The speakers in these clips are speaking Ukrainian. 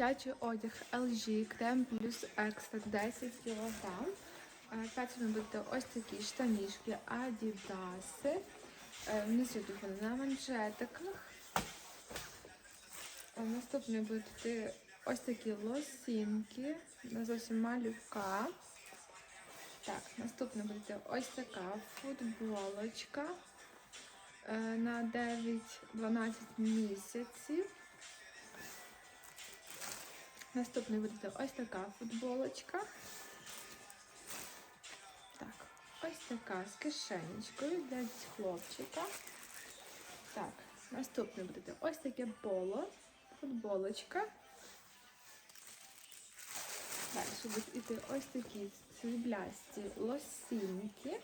Дитячий одяг LG Крем плюс екстра 10 кг. Першими будуть ось такі штанішки Адідаси. Е, Внизу тут вони на манжетиках. Е, Наступні будуть ось такі лосінки. На зовсім малюка. Так, наступне буде ось така футболочка е, на 9-12 місяців. Наступний буде ось така футболочка. Так, ось така з кишенечкою для хлопчика. Так, наступне буде ось таке поло, футболочка. Далі будуть іти ось такі сріблясті лосінки.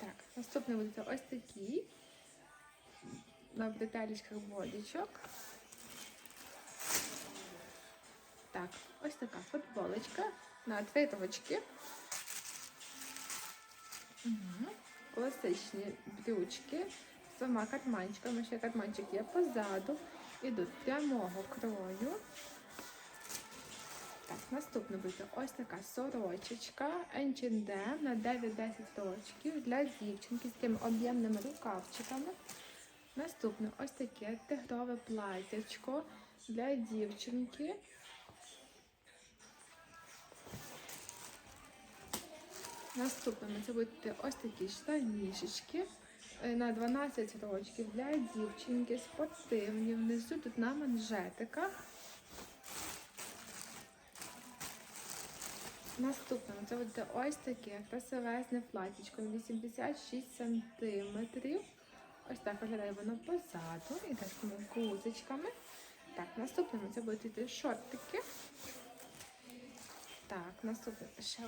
Так, наступне буде ось такі на деталічках бодічок. Так, ось така футболочка на три точки. Угу. Класичні брючки з двома карманчиками. Ще карманчик є позаду. Ідуть прямого крою. Так, наступне буде ось така сорочечка H&M на 9-10 рочків для дівчинки з тим об'ємними рукавчиками. Наступне ось таке тигрове платячко для дівчинки. Наступними це будуть ось такі штанішечки е, на 12 років для дівчинки, спортивні. Внизу тут на манжетиках. Наступним це буде ось таке красивезне платічко 86 см. Ось так виглядає воно позаду і такими гузочками. Так, наступними це будуть йти шортики. Так, наступне ще,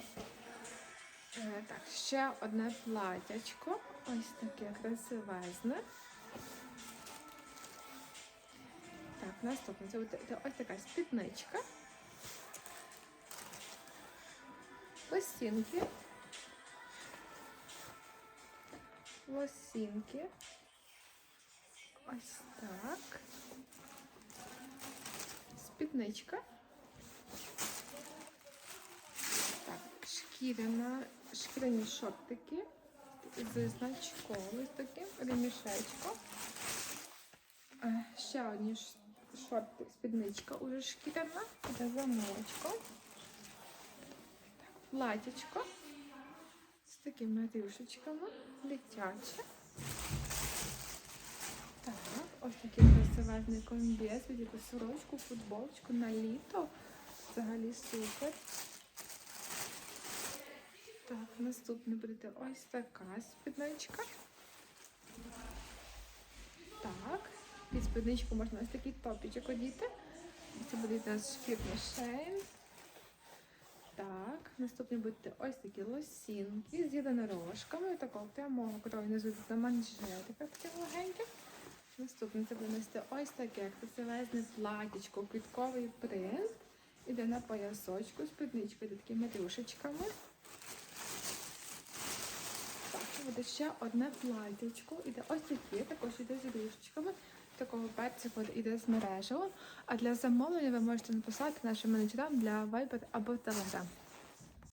е, так, ще одне платячко. Ось таке красивезне. Так, наступне це буде ось така спідничка. Лосінки. Лосінки. Ось так. Спідничка. Так, шкіряна, шкіряні шортики з значком ось таким ремішечком. Ще одні шорти, спідничка уже шкіряна, за замочком. Так, платячко з такими рюшечками, дитяче. Так, ось такий красивезний комбез, видите, сорочку, футболочку на літо. Взагалі супер. Так, наступне буде ось така спідничка. Так, під спідничку можна ось такий топічок одіти. Це буде у нас шкірний шейн. Так, наступні будуть ось такі лосінки з єдинорожками, такого прямого крою внизу на манжетиках таких легеньких. Наступне це буде нести ось таке красивезне платічко, квітковий принт. Іде на поясочку, спідничкою, такими рюшечками. Так, буде ще одне платічко. Іде ось таке, також іде з рюшечками. Такого перцю іде з мережево. А для замовлення ви можете написати нашим менеджерам для Viber або Telegram.